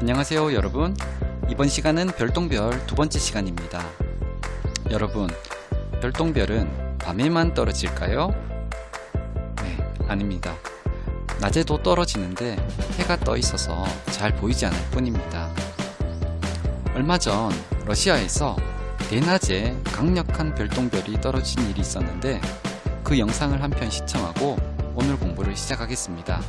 안녕하세요 여러분. 이번 시간은 별똥별 두 번째 시간입니다. 여러분 별똥별은 밤에만 떨어질까요? 네 아닙니다. 낮에도 떨어지는데 해가 떠 있어서 잘 보이지 않을 뿐입니다. 얼마 전 러시아에서 대낮에 강력한 별똥별이 떨어진 일이 있었는데 그 영상을 한 편 시청하고 오늘 공부를 시작하겠습니다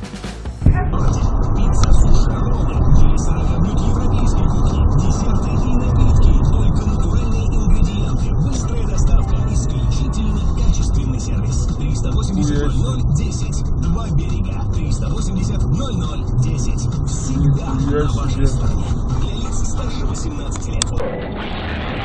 380 00 10. Два берега. 380 00 10. Всегда на вашей стороне. Для лиц старше 18 лет.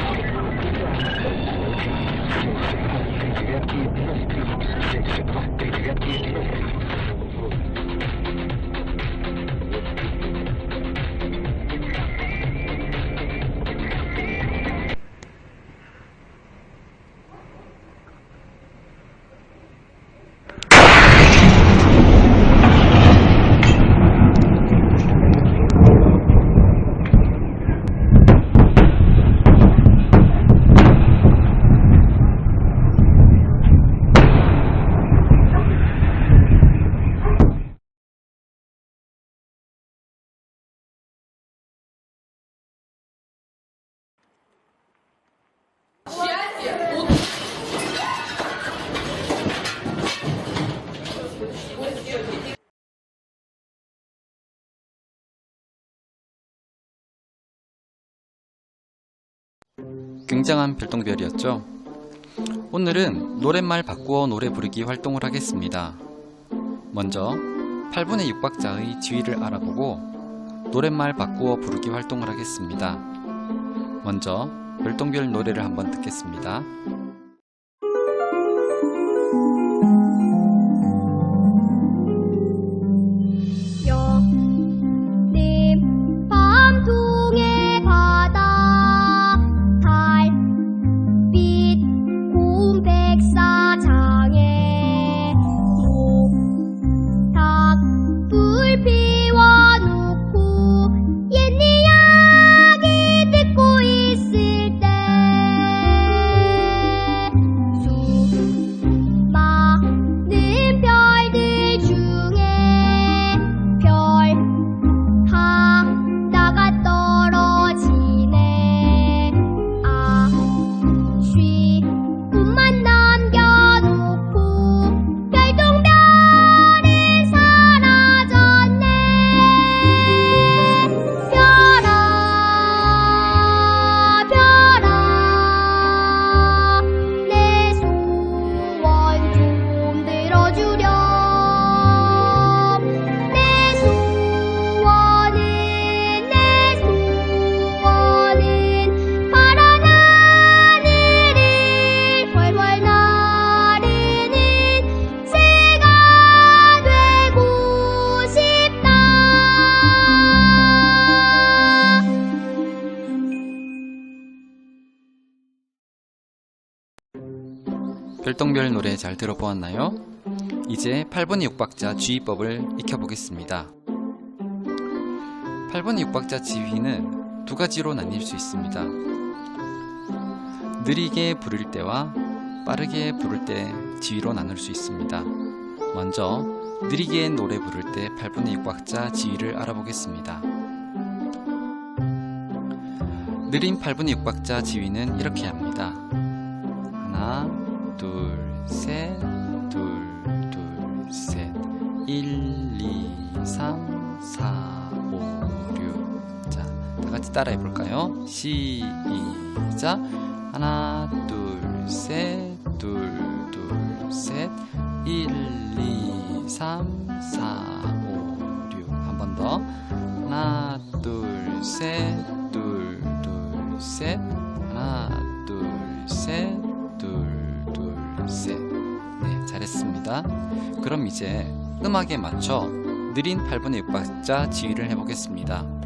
굉장한 별똥별이었죠. 오늘은 노랫말 바꾸어 노래 부르기 활동을 하겠습니다. 먼저 8분의 6박자의 지위를 알아보고 노랫말 바꾸어 부르기 활동을 하겠습니다. 먼저 별똥별 노래를 한번 듣겠습니다. 별똥별 노래 잘 들어보았나요? 이제 8분의 6박자 지휘법을 익혀보겠습니다. 8분의 6박자 지휘는 두 가지로 나뉠 수 있습니다. 느리게 부를 때와 빠르게 부를 때 지휘로 나눌 수 있습니다. 먼저 느리게 노래 부를 때 8분의 6박자 지휘를 알아보겠습니다. 느린 8분의 6박자 지휘는 이렇게 합니다. 하나, 둘, 셋, 둘, 둘, 셋. 1, 2, 3, 4, 5, 6. 자, 다 같이 따라해 볼까요? 시작. 하나, 둘, 셋, 둘, 둘, 셋. 1, 2, 3, 4, 5, 6. 한 번 더. 하나, 둘, 셋, 둘, 둘, 셋. 하나, 둘, 셋, 잘했습니다. 그럼 이제 음악에 맞춰 느린 8분의 6박자 지휘를 해보겠습니다.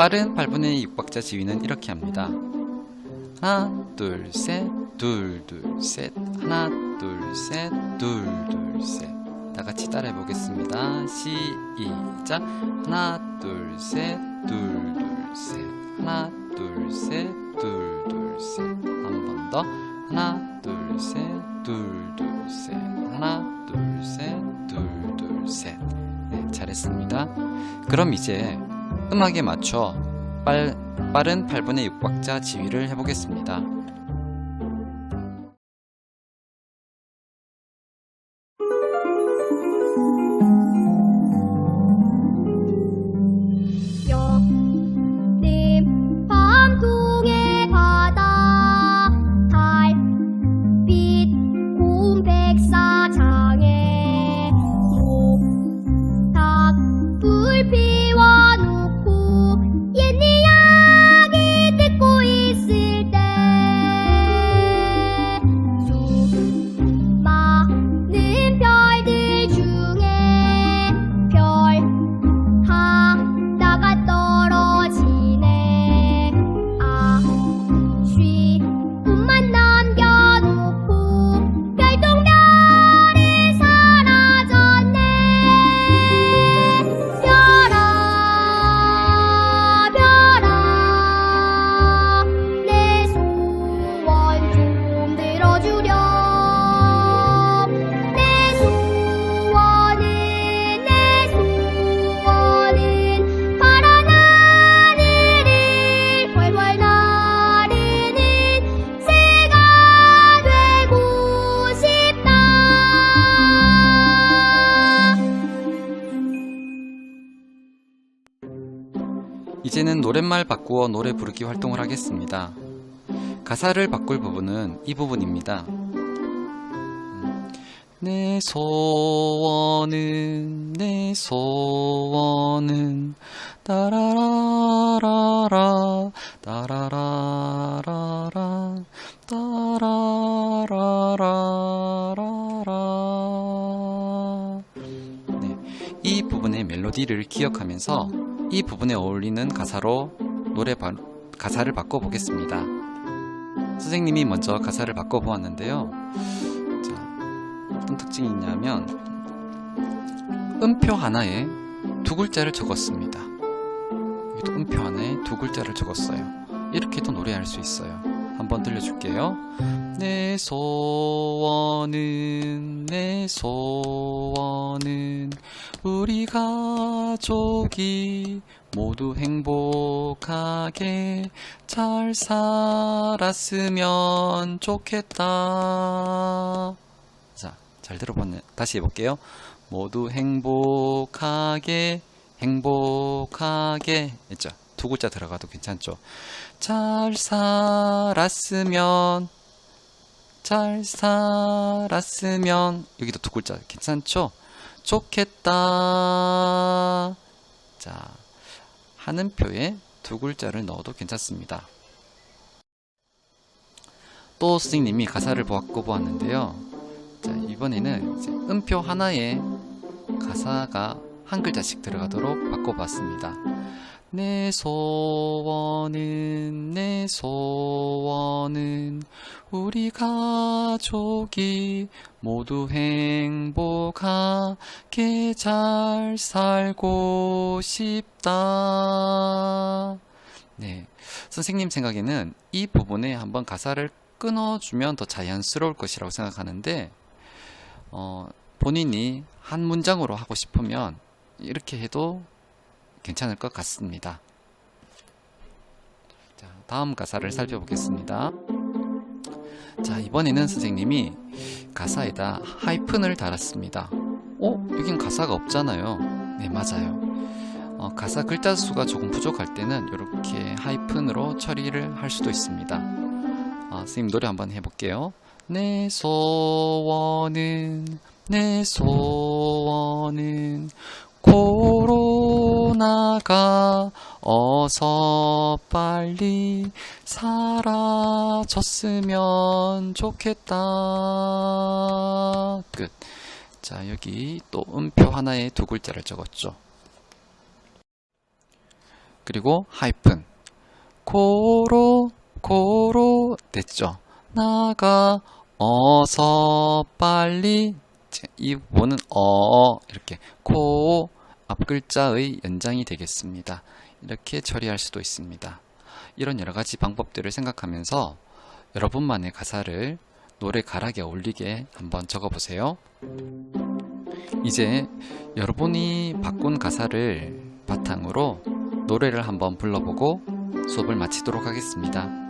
빠른 8분의 6박자 지위는 이렇게 합니다. 하나, 둘, 셋, 둘, 둘, 셋, 하나, 둘, 셋, 둘, 둘, 셋. 다 같이 따라해 보겠습니다. 시작. 하나, 둘, 셋, 둘, 둘, 셋. 하나, 둘, 셋, 둘, 둘, 셋. 한 번 더. 하나, 둘, 셋, 둘, 둘, 셋. 하나, 둘, 셋, 둘, 둘, 셋. 네, 잘했습니다. 그럼 이제 음악에 맞춰 빨, 빠른 8분의 6박자 지휘를 해보겠습니다. 노랫말 바꾸어 노래 부르기 활동을 하겠습니다. 가사를 바꿀 부분은 이 부분입니다. 음, 내 소원은 내 소원은 따라라라라 따라라라라 따라라라라라 네, 이 부분의 멜로디를 기억하면서 이 부분에 어울리는 가사로 노래 바, 가사를 바꿔 보겠습니다. 선생님이 먼저 가사를 바꿔 보았는데요. 자, 어떤 특징이 있냐면 음표 하나에 두 글자를 적었습니다. 여기도 음표 하나에 두 글자를 적었어요. 이렇게도 노래할 수 있어요. 한번 들려줄게요. 내 소원은 내 소원은 우리 가 족이 모두 행복하게 잘 살았으면 좋겠다. 자, 잘 들어봤네. 다시 해볼게요. 모두 행복하게, 행복하게. 했죠? 두 글자 들어가도 괜찮죠? 잘 살았으면, 잘 살았으면. 여기도 두 글자 괜찮죠? 좋겠다. 자, 하는 표에 두 글자를 넣어도 괜찮습니다. 또 선생님이 가사를 바꿔 보았는데요. 자, 이번에는 음표 하나에 가사가 한 글자씩 들어가도록 바꿔봤습니다. 내 소원은 내 소원은 우리 가족이 모두 행복하게 잘 살고 싶다. 네. 선생님 생각에는 이 부분에 한번 가사를 끊어주면 더 자연스러울 것이라고 생각하는데, 어, 본인이 한 문장으로 하고 싶으면 이렇게 해도 괜찮을 것 같습니다. 자, 다음 가사를 살펴보겠습니다. 자, 이번에는 선생님이 가사에다 하이픈을 달았습니다. 어? 여긴 가사가 없잖아요. 네, 맞아요. 어, 가사 글자 수가 조금 부족할 때는 이렇게 하이픈으로 처리를 할 수도 있습니다. 아, 선생님 노래 한번 해볼게요. 내 소원은 내 소원은 코로 나가 어서 빨리 사라졌으면 좋겠다. 끝. 자, 여기 또 음표 하나에 두 글자를 적었죠. 그리고 하이픈. 고로, 고로 됐죠. 나가, 어서, 빨리. 자, 이 부분은 어, 이렇게 코, 앞 글자의 연장이 되겠습니다. 이렇게 처리할 수도 있습니다. 이런 여러 가지 방법들을 생각하면서 여러분만의 가사를 노래 가락에 어울리게 한번 적어보세요. 이제 여러분이 바꾼 가사를 바탕으로 노래를 한번 불러보고 수업을 마치도록 하겠습니다.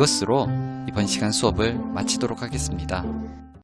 이것으로 이번 시간 수업을 마치도록 하겠습니다.